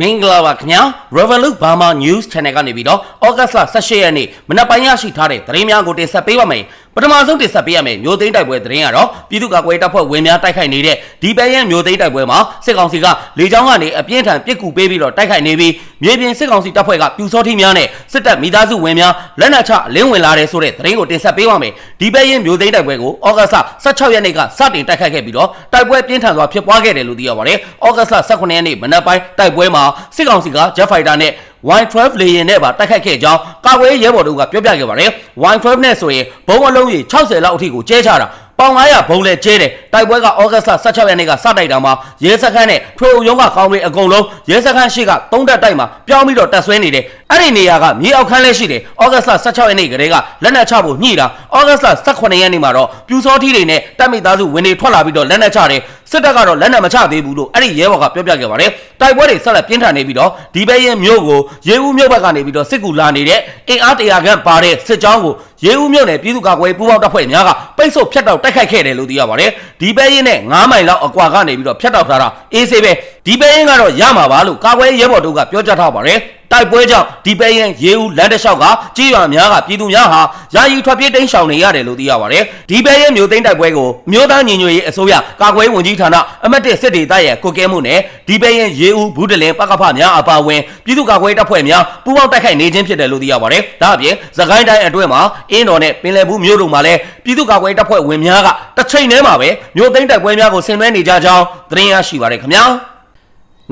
မင်္ဂလာပါခင်ဗျာ Revolut Burma News Channel ကနေပြီးတော့ဩဂတ်လ18ရက်နေ့မနက်ပိုင်းရရှိထားတဲ့သတင်းများကိုတင်ဆက်ပေးပါမယ် ပထမဆုံးတင်ဆက်ပေးရမယ်မျိုးသိန်းတိုက်ပွဲသတင်းကတော့ပြည်သူ့ကာကွယ်တပ်ဖွဲ့ဝင်များတိုက်ခိုက်နေတဲ့ဒီပဲရဲ့မျိုးသိန်းတိုက်ပွဲမှာစစ်ကောင်စီကလေကြောင်းကနေအပြင်းထန်ပစ်ကူပေးပြီးတော့တိုက်ခိုက်နေပြီးမြေပြင်စစ်ကောင်စီတပ်ဖွဲ့ကပြူစောထီများနဲ့စစ်တပ်မိသားစုဝင်များလက်နက်ချလင်းဝင်လာတဲ့ဆိုတဲ့သတင်းကိုတင်ဆက်ပေးပါမယ်ဒီပဲရဲ့မျိုးသိန်းတိုက်ပွဲကိုဩဂတ်လ16ရက်နေ့ကစတင်တိုက်ခိုက်ခဲ့ပြီးတော့တိုက်ပွဲပြင်းထန်စွာဖြစ်ပွားခဲ့တယ်လို့သိရပါတယ်ဩဂတ်လ18ရက်နေ့မနက်ပိုင်းတိုက်ပွဲမှာစစ်ကောင်စီက Jet Fighter နဲ့ Y12 လေယာဉ်နဲ့ပါတိုက်ခိုက်ခဲ့ကြောင်းကာကွယ်ရေးရဲဘော်တို့ကပြောပြခဲ့ပါတယ် Y12 နဲ့ဆိုရင်ဘုံအလုံးကြီး60လောက်အထိကိုကျဲချတာပေါင်900ဘုံလဲကျဲတယ်တိုက်ပွဲကဩဂတ်လ16ရက်နေ့ကစတိုက်တာမှာရဲစခန်းနဲ့ထွေအုံရုံးကကောင်းတွေအကုန်လုံးရဲစခန်းရှိကသုံးတက်တိုက်မှာပြောင်းပြီးတော့တက်ဆွဲနေတယ်အဲ့ဒီနေရာကမြေအောက်ခန်းလဲရှိတယ်ဩဂတ်လ16ရက်နေ့ကလေးကလက်နက်ချဖို့ညှိတာဩဂတ်လ18ရက်နေ့မှာတော့ပြူစောထီးတွေနဲ့တပ်မိသားစုဝင်တွေထွက်လာပြီးတော့လက်နက်ချတယ်စစ်တပ်ကတော့လက်နက်မချသေးဘူးလို့အဲ့ဒီရဲဘော်ကပြောပြခဲ့ပါတယ်တိုက်ပွဲတွေဆက်လက်ပြင်းထန်နေပြီးတော့ဒီဘဲရင်မြို့ကိုရေဦးမြို့ဘက်ကနေပြီးတော့စစ်ကူလာနေတဲ့အင်အားတရာခန့်ပါတဲ့စစ်ကြောင်းကိုရေဦးမြို့နယ်ပြည်သူ့ကာကွယ်ပူးပေါင်းတပ်ဖွဲ့များကပိတ်ဆို့ဖျက်တောက်တိုက်ခိုက်ခဲ့တယ်လို့သိရပါတယ်ဒီဘဲရင်နဲ့9မိုင်လောက်အကွာကနေပြီးတော့ဖျက်တောက်ထားတာအေးဆေးပဲဒီဘဲရင်ကတော့ရမှာပါလို့ကာကွယ်ရဲဘော်တို့ကပြောကြားထားပါတယ် တိုက်ပွဲကြောင့်ဒီပဲရင်ရေဦးလမ်းတစ်လျှောက်ကကြေးရွာများကပြည်သူများဟာယာယီထွက်ပြေးတိမ်းရှောင်နေရတယ်လို့သိရပါတယ်ဒီပဲရင်မြို့သိမ်းတိုက်ပွဲကိုမြို့သားညီညွတ်ရေးအစိုးရကာကွယ်ဝန်ကြီးဌာနအမတ်တစ်စစ်ဒေသရဲ့ကိုကဲမှုနဲ့ဒီပဲရင်ရေဦးဘူးတလင်ပကဖများအပါအဝင်ပြည်သူ့ကာကွယ်တပ်ဖွဲ့များပူးပေါင်းတိုက်ခိုက်နေခြင်းဖြစ်တယ်လို့သိရပါတယ်ဒါအပြင်သခိုင်းတိုင်းအတွင်းမှာအင်းတော်နဲ့ပင်လယ်ဘူးမြို့တို့မှာလည်းပြည်သူ့ကာကွယ်တပ်ဖွဲ့ဝင်များကတစ်ချိန်တည်းမှာပဲမြို့သိမ်းတိုက်ပွဲများကိုဆင်နွှဲနေကြကြောင်းသတင်းရရှိပါတယ်ခင်ဗျာ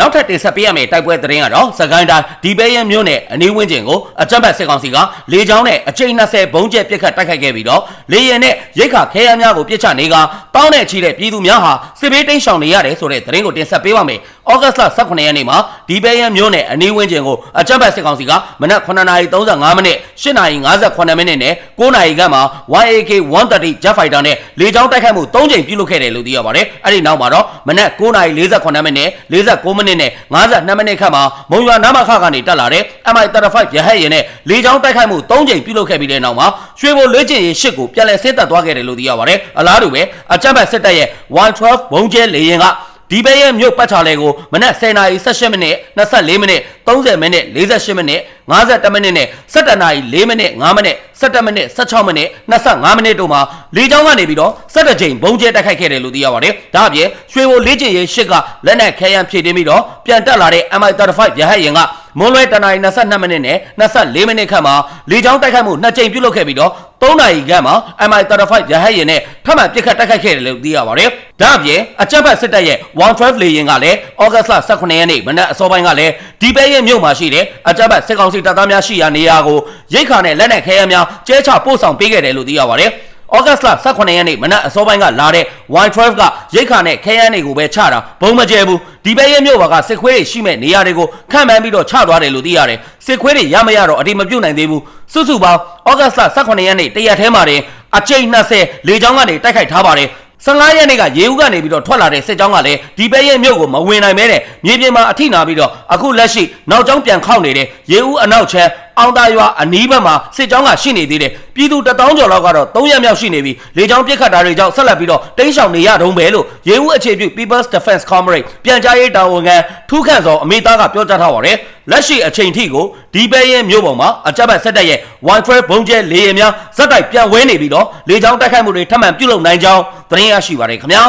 နောက်ထပ်တင်ဆက်ပေးရမယ့်တိုက်ပွဲသတင်းကတော့စကိုင်းတိုင်းဒီပဲရဲမြို့နယ်အနီးဝန်းကျင်ကိုအကြမ်းဖက်စစ်ကောင်စီကလေကြောင်းနဲ့အကြိမ်20ဘုံကျဲပစ်ခတ်တိုက်ခိုက်ခဲ့ပြီးတော့လေရင်နဲ့ရိတ်ခါခဲယမ်းများကိုပစ်ချနေကတောင်းနဲ့ချီတဲ့ပြည်သူများဟာစစ်ဘေးတိမ်းရှောင်နေရတယ်ဆိုတဲ့သတင်းကိုတင်ဆက်ပေးပါမယ်။ ဩဂတ်လ18ရက်နေ့မှာဒီပဲရဲမြို့နယ်အနီးဝန်းကျင်ကိုအကြမ်းဖက်စစ်ကောင်စီကမနက်9:35မိနစ်8:58မိနစ်နဲ့9:00ခန့်မှာ YAK 130 Jet Fighter နဲ့လေကြောင်းတိုက်ခိုက်မှု3ကြိမ်ပြုလုပ်ခဲ့တယ်လို့သိရပါတယ်။အဲ့ဒီနောက်မှာတော့မနက်9:48မိနစ်49မိနစ်နဲ့52မိနစ်ခန့်မှာမုံရွာနာမခကနေတက်လာတဲ့ MI35 ရဟတ်ယာဉ်နဲ့လေကြောင်းတိုက်ခိုက်မှု3ကြိမ်ပြုလုပ်ခဲ့ပြီးတဲ့နောက်မှာရွှေဘိုလေ့ကျင့်ရေးရှစ်ကိုပြန်လည်ဆင်းသက်သွားခဲ့တယ်လို့သိရပါတယ်။အလားတူပဲအကြမ်းဖက်စစ်တပ်ရဲ့ Y12 ဘုံကျဲလေယာဉ်က ဒီဘဲရဲ့မြို့ပတ်ချာလဲကိုမနက်10:18မိနစ်24မိနစ်30မိနစ်48မိနစ်52မိနစ်နဲ့17နာရီ4မိနစ်5မိနစ်17မိနစ်16မိနစ်25မိနစ်တို့မှာလေကြောင်းကနေပြီးတော့17ကြိမ်ဘုံကျဲတိုက်ခိုက်ခဲ့တယ်လို့သိရပါတယ်။ဒါအပြင်ရွှေဘိုလေ့ကျင့်ရေးရှစ်ကလက်နက်ခဲယမ်းဖြည့်တင်းပြီးတော့ပြန်တက်လာတဲ့ MI35 ရဟတ်ယာဉ်က မွန်လွဲတနာရီ22မိနစ်နဲ့24မိနစ်ခန့်မှာလေကြောင်းတိုက်ခိုက်မှု2ကြိမ်ပြုလုပ်ခဲ့ပြီးတော့3နာရီခန့်မှာ MI35 ရဟတ်ယာဉ်နဲ့ထပ်မံပစ်ခတ်တိုက်ခိုက်ခဲ့တယ်လို့သိရပါတယ်။ဒါအပြင်အကြမ်းဖက်စစ်တပ်ရဲ့112လေယာဉ်ကလည်းဩဂတ်လ18ရက်နေ့မနက်အစောပိုင်းကလည်းဒီပဲရဲ့မြို့မှာရှိတဲ့အကြမ်းဖက်စစ်ကောင်စီတပ်သားများရှိရာနေရာကိုရိတ်ခါနဲ့လက်နက်ခဲယမ်းများကျဲချပို့ဆောင်ပေးခဲ့တယ်လို့သိရပါတယ်။ ဩဂတ်လ18ရက်နေ့မနက်အစောပိုင်းကလာတဲ့ Y12 ကရိတ်ခါနဲ့ခဲယမ်းတွေကိုပဲချတာဘုံမကျဲဘူးဒီပဲရဲမြို့ဘာကစစ်ခွေးတွေရှိမဲ့နေရာတွေကိုခံမှန်းပြီးတော့ချသွားတယ်လို့သိရတယ်စစ်ခွေးတွေရမရတော့အတိမပြုတ်နိုင်သေးဘူးစုစုပေါင်းဩဂတ်လ18ရက်နေ့တရက်ထဲမှာတင်အကြိမ်20လေကြောင်းကနေတိုက်ခိုက်ထားပါတယ်15ရက်နေ့ကရေဦးကနေပြီးတော့ထွက်လာတဲ့စစ်ကြောင်းကလည်းဒီပဲရဲ့မြို့ကိုမဝင်နိုင်မဲတဲ့မြေပြင်မှာအထိနာပြီးတော့အခုလက်ရှိနောက်ကျောင်းပြန်ခောက်နေတဲ့ရေဦးအနောက်ချမ်း အောင်သားရွာအနီးဘက်မှာစစ်ကြောင်းကရှိနေသေးတယ်ပြည်သူတထောင်ကျော်လောက်ကတော့3ရက်မြောက်ရှိနေပြီလေကြောင်းပစ်ခတ်တာတွေကြောင့်ဆက်လက်ပြီးတော့တင်းရှောင်နေရတုံးပဲလို့ရေဦးအခြေပြု People's Defense Comrade ပြန်ကြားရေးတာဝန်ခံထူးခန့်စောအမေသားကပြောကြားထားပါတယ်လက်ရှိအချိန်ထိကိုဒီပဲရဲ့မြို့ပေါ်မှာအကြမ်းဖက်စစ်တပ်ရဲ့ Wi-Fi ဘုံကျဲလေယာဉ်များဇက်တိုက်ပြန်ဝဲနေပြီးတော့လေကြောင်းတိုက်ခိုက်မှုတွေထပ်မံပြုလုပ်နိုင်ကြောင်းသတင်းရရှိပါတယ်ခင်ဗျာ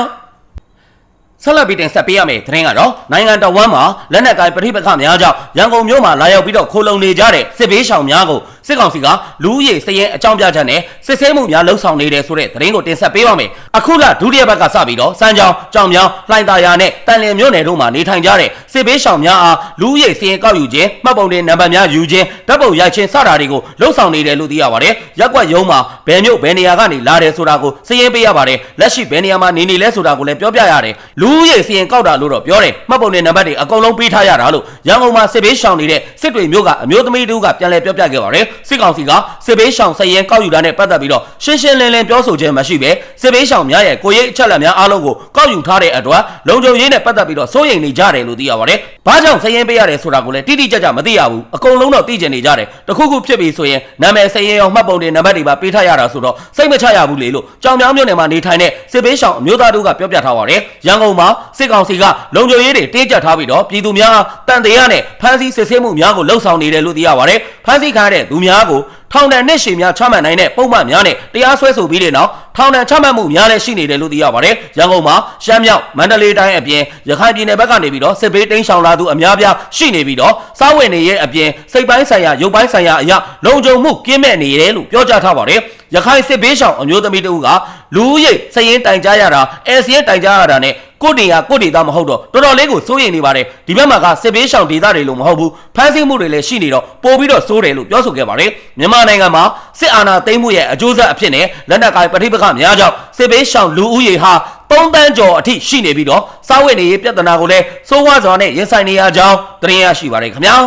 ဆက်လက်ပြီးတင်ဆက်ပေးရမယ့်သတင်းကတော့နိုင်ငံတော်ဝန်မှာလက်နက်ကိုင်ပဋိပက္ခများကြောင့်ရန်ကုန်မြို့မှာလာရောက်ပြီးတော့ခိုးလုံနေကြတဲ့စစ်ဘေးရှောင်များကို စစ်ကောင်စီကလူဦးရေစည်ရင်အကြောင်းပြချက်နဲ့စစ်ဆေးမှုများလှုံ့ဆော်နေတယ်ဆိုတဲ့သတင်းကိုတင်ဆက်ပေးပါမယ်။အခုလဒုတိယဘက်ကစပြီးတော့စမ်းချောင်းကြောင်မြောင်းလှိုင်သာယာနဲ့တန်လျင်မြို့နယ်တို့မှာနေထိုင်ကြတဲ့စစ်ဘေးရှောင်များအားလူဦးရေစည်ရင်ကောက်ယူခြင်းမှတ်ပုံတင်နံပါတ်များယူခြင်းဓာတ်ပုံရိုက်ခြင်းစတာတွေကိုလှုံ့ဆော်နေတယ်လို့သိရပါတယ်။ရက်ကွက်ရုံးမှာဘယ်မြို့ဘယ်နေရာကနေလာတယ်ဆိုတာကိုစည်ရင်ပေးရပါတယ်။လက်ရှိဘယ်နေရာမှာနေနေလဲဆိုတာကိုလည်းပြောပြရတယ်။လူဦးရေစည်ရင်ကောက်တာလို့တော့ပြောတယ်။မှတ်ပုံတင်နံပါတ်တွေအကုန်လုံးပေးထားရတာလို့ရန်ကုန်မှာစစ်ဘေးရှောင်နေတဲ့စစ်တွေမြို့ကအမျိုးသမီးတို့ကပြန်လည်ပြောပြခဲ့ပါတယ်။စစ်ကောင်စီကစစ်ဘေးရှောင်စည်ရင်ကောက်ယူတာနဲ့ပတ်သက်ပြီးတော့ရှင်းရှင်းလင်းလင်းပြောဆိုခြင်းမရှိဘဲစစ်ဘေးရှောင်များရဲ့ကိုရိပ်အချက်လက်များအားလုံးကိုကောက်ယူထားတဲ့အတွက်လုံခြုံရေးနဲ့ပတ်သက်ပြီးတော့စိုးရိမ်နေကြတယ်လို့သိရပါတယ်။ဘာကြောင့်စည်ရင်ပေးရတယ်ဆိုတာကိုလည်းတိတိကျကျမသိရဘူး။အကုန်လုံးတော့သိကျင်နေကြတယ်။တခုခုဖြစ်ပြီဆိုရင်နာမည်စည်ရင်ရောမှတ်ပုံတွေနံပါတ်တွေပါပေးထားရတာဆိုတော့စိတ်မချရဘူးလေလို့ကြောင်မြောင်းမြို့နယ်မှာနေထိုင်တဲ့စစ်ဘေးရှောင်အမျိုးသားတို့ကပြောပြထားပါတယ်။ရန်ကုန်မှာစစ်ကောင်စီကလုံခြုံရေးတွေတင်းကျပ်ထားပြီးတော့ပြည်သူများတန်တရားနဲ့ဖမ်းဆီးစစ်ဆေးမှုများကိုလှုံ့ဆော်နေတယ်လို့သိရပါတယ်။ဖမ်းဆီးခံရတဲ့သူများကိုထောင်ဒဏ်နှစ်ရှည်များချမှတ်နိုင်တဲ့ပုံမှန်များနဲ့တရားစွဲဆိုပြီးတဲ့နောက်ထောင်ဒဏ်ချမှတ်မှုများလည်းရှိနေတယ်လို့သိရပါတယ်။ရန်ကုန်မှာရှမ်းမြောက်မန္တလေးတိုင်းအပြင်ရခိုင်ပြည်နယ်ဘက်ကနေပြီးတော့စစ်ဘေးတိမ်းရှောင်လာသူအများပြားရှိနေပြီးတော့စားဝတ်နေရဲ့အပြင်စိတ်ပိုင်းဆိုင်ရာရုပ်ပိုင်းဆိုင်ရာအရာလုံခြုံမှုကင်းမဲ့နေတယ်လို့ပြောကြားထားပါတယ်။ရခိုင်စစ်ဘေးရှောင်အမျိုးသမီးတို့ကလူဦးရေစည်ရင်တိုင်ကြားရတာအဲစရင်တိုင်ကြားရတာနဲ့ ကိုတေရကိုတေသားမဟုတ်တော့တော်တော်လေးကိုစိုးရိမ်နေပါတယ်ဒီဘက်မှာကစစ်ဘေးရှောင်ဒေသတွေလို့မဟုတ်ဘူးဖမ်းဆီးမှုတွေလည်းရှိနေတော့ပို့ပြီးတော့စိုးတယ်လို့ပြောဆိုခဲ့ပါတယ်မြန်မာနိုင်ငံမှာစစ်အာဏာသိမ်းမှုရဲ့အကျိုးဆက်အဖြစ်နဲ့လက်နက်ကိုင်ပဋိပက္ခများကြောင့်စစ်ဘေးရှောင်လူဦးရေဟာသုံးတန်းကျော်အထိရှိနေပြီးတော့စားဝတ်နေရေးပြဿနာကိုလည်းစိုးဝါးစွာနဲ့ရင်ဆိုင်နေရကြောင်းသတင်းရရှိပါတယ်ခင်ဗျာ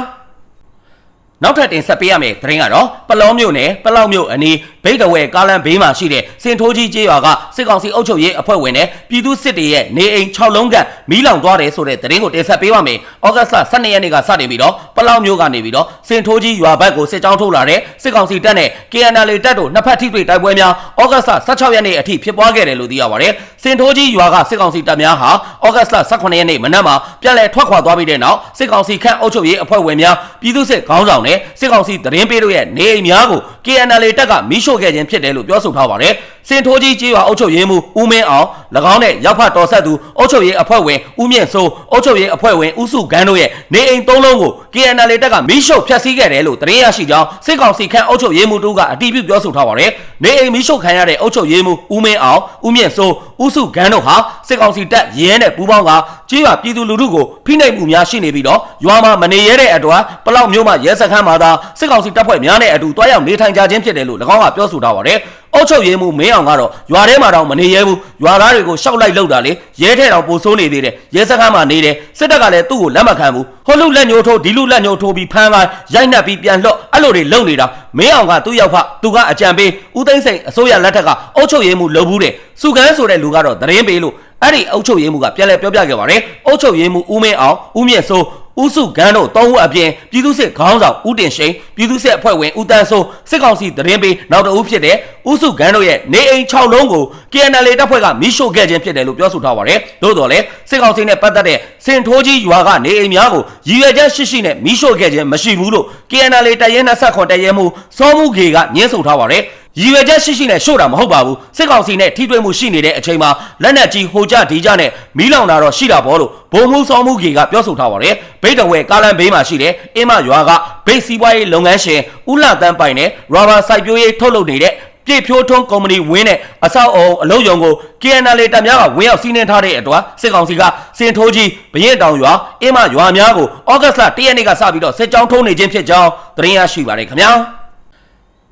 နောက်ထပ်တင်ဆက်ပေးရမယ့်သတင်းကတော့ပလောမြို့နယ်ပလောက်မြို့အနီးဗိတ်တဝဲကားလမ်းဘေးမှာရှိတဲ့စင်ထိုးကြီးကျေးရွာကစစ်ကောင်စီအုပ်ချုပ်ရေးအဖွဲ့ဝင်နဲ့ပြည်သူစစ်တွေရဲ့နေအိမ်6လုံးကမီးလောင်သွားတယ်ဆိုတဲ့သတင်းကိုတင်ဆက်ပေးပါမယ်။ဩဂတ်စ်လ12ရက်နေ့ကစတင်ပြီးတော့ပလောက်မြို့ကနေပြီးတော့စင်ထိုးကြီးရွာဘက်ကိုစစ်ကြောင်းထုတ်လာတဲ့စစ်ကောင်စီတပ်နဲ့ KNL တပ်တို့နှစ်ဖက်ထိတွေ့တိုက်ပွဲများဩဂတ်စ်လ16ရက်နေ့အထိဖြစ်ပွားခဲ့တယ်လို့သိရပါတယ်။စင်ထိုးကြီးရွာကစစ်ကောင်စီတပ်များဟာဩဂတ်စ်လ18ရက်နေ့မနက်မှာပြန်လည်ထွက်ခွာသွားပြီးတဲ့နောက်စစ်ကောင်စီခန့်အုပ်ချုပ်ရေးအဖွဲ့ဝင်များပြည်သူစစ်ခေါင်းဆောင်နဲ့စစ်ကောင်စီသတင်းပေးတို့ရဲ့နေအိမ်များကို KNL တပ်ကမီးရှို့ခဲ့ခြင်းဖြစ်တယ်လို့ပြောဆိုထားပါတယ်။ စင်ထိုးကြီးကြေးရွာအုပ်ချုပ်ရေးမှူးဦးမင်းအောင်၎င်းနဲ့ရောက်ဖတ်တော်ဆက်သူအုပ်ချုပ်ရေးအဖွဲ့ဝင်ဦးမြင့်စိုးအုပ်ချုပ်ရေးအဖွဲ့ဝင်ဦးစုခန်းတို့ရဲ့နေအိမ်သုံးလုံးကို KNL တပ်ကမီးရှို့ဖျက်ဆီးခဲ့တယ်လို့သတင်းရရှိကြောင်းစစ်ကောင်စီခန့်အုပ်ချုပ်ရေးမှူးတို့ကအတည်ပြုပြောဆိုထားပါတယ်။နေအိမ်မီးရှို့ခံရတဲ့အုပ်ချုပ်ရေးမှူးဦးမင်းအောင်ဦးမြင့်စိုးဦးစုခန်းတို့ဟာစစ်ကောင်စီတပ်ရဲနဲ့ပူးပေါင်းကကြေးရွာပြည်သူလူထုကိုဖိနှိပ်မှုများရှိနေပြီးတော့ရွာမှာမနေရတဲ့အတွက်ပလောက်မျိုးမှာရဲစခန်းမှာသာစစ်ကောင်စီတပ်ဖွဲ့များနဲ့အတူတွားရောက်နေထိုင်ကြခြင်းဖြစ်တယ်လို့၎င်းကပြောဆိုထားပါတယ်။ အုပ်ချုပ်ရေးမှူးမင်းအောင်ကတော့ရွာထဲမှာတော့မနေရဲဘူး။ရွာသားတွေကိုရှောက်လိုက်လောက်တာလေရဲထဲတော့ပိုဆိုးနေသေးတယ်။ရဲစခန်းမှာနေတယ်။စစ်တပ်ကလည်းသူ့ကိုလက်မခံဘူး။ဟိုလူလက်ညှိုးထိုးဒီလူလက်ညှိုးထိုးပြီးဖမ်းလိုက်ရိုက်နှက်ပြီးပြန်လွတ်အဲ့လိုတွေလုပ်နေတာမင်းအောင်ကသူ့ရောက်ဖသူကအကြံပေးဦးသိန်းစိန်အစိုးရလက်ထက်ကအုပ်ချုပ်ရေးမှူးလုပ်ဘူးတဲ့။စုကန်းဆိုတဲ့လူကတော့သတင်းပေးလို့အဲ့ဒီအုပ်ချုပ်ရေးမှူးကပြန်လဲပြောပြခဲ့ပါတယ်။အုပ်ချုပ်ရေးမှူးဦးမင်းအောင်ဦးမြင့်စိုး ဦးစုကန်းတို့တောင်းဦးအပြင်ပြည်သူစစ်ခေါင်းဆောင်ဦးတင်ရှိန်ပြည်သူစစ်အဖွဲ့ဝင်ဦးတန်းစိုးစစ်ကောင်စီသတင်းပေးနောက်တအုပ်ဖြစ်တဲ့ဦးစုကန်းတို့ရဲ့နေအိမ်6လုံးကို KNL တပ်ဖွဲ့ကမီးရှို့ခဲ့ခြင်းဖြစ်တယ်လို့ပြောဆိုထားပါတယ်။သို့တော်လည်းစစ်ကောင်စီနဲ့ပတ်သက်တဲ့စင်ထိုးကြီးရွာကနေအိမ်များကိုရည်ရွယ်ချက်ရှိရှိနဲ့မီးရှို့ခဲ့ခြင်းမရှိဘူးလို့ KNL တရဲ29တရဲမှုစောမှုခေကညှင်းဆိုထားပါတယ်။ ရည်ရွယ်ချက်ရှိရှိနဲ့ရှို့တာမဟုတ်ပါဘူးစစ်ကောင်စီနဲ့ထိတွေ့မှုရှိနေတဲ့အချိန်မှာလက်နက်ကြီးဟိုကြဒီကြနဲ့မီးလောင်တာတော့ရှိတာပေါ့လို့ဘုံမှုစောမှုကြီးကပြောဆိုထားပါတယ်ဗိတ်တဝဲကားလန်ဘေးမှာရှိတဲ့အင်းမရွာကဗိတ်စီးပွားရေးလုပ်ငန်းရှင်ဦးလာတန်းပိုင်နဲ့ရာဘာစိုက်ပျိုးရေးထုတ်လုပ်နေတဲ့ပြည့်ဖြိုးထွန်းကုမ္ပဏီဝင်းနဲ့အဆောက်အုံအလုပ်ရုံကို KNL တပ်များကဝင်းရောက်စီးနှင်းထားတဲ့အတွက်စစ်ကောင်စီကစင်ထိုးကြီးဘရင်တောင်ရွာအင်းမရွာများကိုဩဂတ်စ်လ၁ရက်နေ့ကစပြီးတော့စစ်ကြောင်းထုံးနေခြင်းဖြစ်ကြောင်းသတင်းရရှိပါတယ်ခင်ဗျာ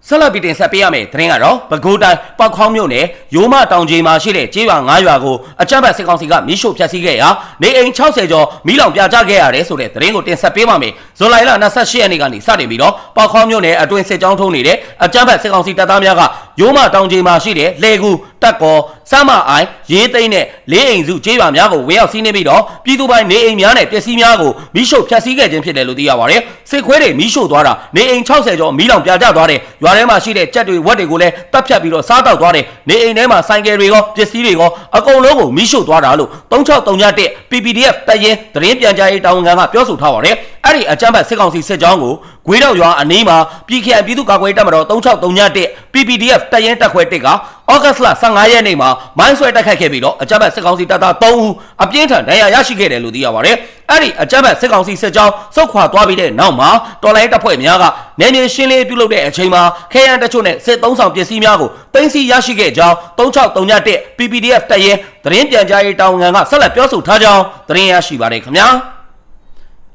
ဆက်လက်ပြီးတင်ဆက်ပေးရမယ့်သတင်းကတော့ပဲခူးတိုင်းပောက်ခေါင်းမြို့နယ်ရိုးမတောင်ကြီးမှာရှိတဲ့ကျေးရွာ9ရွာကိုအကြမ်းဖက်စစ်ကောင်စီကမီးရှို့ဖျက်ဆီးခဲ့ရာနေအိမ်60ကျော်မီးလောင်ပြာကျခဲ့ရတယ်ဆိုတဲ့သတင်းကိုတင်ဆက်ပေးပါမယ်။ဇွန်လ28ရက်နေ့ကနေစတင်ပြီးတော့ပောက်ခေါင်းမြို့နယ်အတွင်းစစ်ကြောင်းထုံးနေတဲ့အကြမ်းဖက်စစ်ကောင်စီတပ်သားများက ရိုးမတောင်ကြီးမှာရှိတဲ့လေကူတက်ကောစမ်းမအိုင်ရေးသိမ်းတဲ့လေးအိမ်စုကျေးရွာများကိုဝေရောက်စီးနှင်းပြီးတော့ပြည်သူပိုင်နေအိမ်များနဲ့ပစ္စည်းများကိုမီးရှို့ဖျက်ဆီးခဲ့ခြင်းဖြစ်တယ်လို့သိရပါတယ်။စစ်ခွဲတွေမီးရှို့သွားတာနေအိမ်60ကျော်မီးလောင်ပြာကျသွားတယ်။ရွာထဲမှာရှိတဲ့ကြက်တွေဝက်တွေကိုလည်းတပ်ဖြတ်ပြီးတော့စားတောက်သွားတယ်။နေအိမ်ထဲမှာဆိုင်ကယ်တွေရောပစ္စည်းတွေရောအကုန်လုံးကိုမီးရှို့သွားတာလို့3631 PPDF တပ်ရင်းသတင်းပြန်ကြားရေးတာဝန်ခံကပြောဆိုထားပါတယ်။အဲ့ဒီအကြမ်းဖက်စစ်ကောင်စီစစ်ကြောင်းကိုဂွေးတော့ရွာအနီးမှာပြည်ခိုင်ပြည်သူ့ကာကွယ်ရေးတပ်မတော်3631 PPDF တပ်ရင်းတပ်ခွဲတစ်ကဩဂတ်စ်လ15ရက်နေ့မှာမိုင်းဆွဲတိုက်ခိုက်ခဲ့ပြီးတော့အကြမ်းဖက်စစ်ကောင်စီတပ်သား3ဦးအပြင်းထန်ဒဏ်ရာရရှိခဲ့တယ်လို့သိရပါတယ်။အဲ့ဒီအကြမ်းဖက်စစ်ကောင်စီစစ်ကြောင်းစုခွာသွားပြီးတဲ့နောက်မှာတော်လိုင်းတပ်ဖွဲ့များကနေမြေရှင်းလင်းပြုလုပ်တဲ့အချိန်မှာခဲယံတချို့နဲ့စစ်သုံးဆောင်ပစ္စည်းများကိုတင်စီရရှိခဲ့ကြောင်း3631 PPDF တပ်ရဲသတင်းပြန်ကြားရေးတာဝန်ခံကဆက်လက်ပြောဆိုထားကြောင်းသတင်းရရှိပါတယ်ခင်ဗျာ။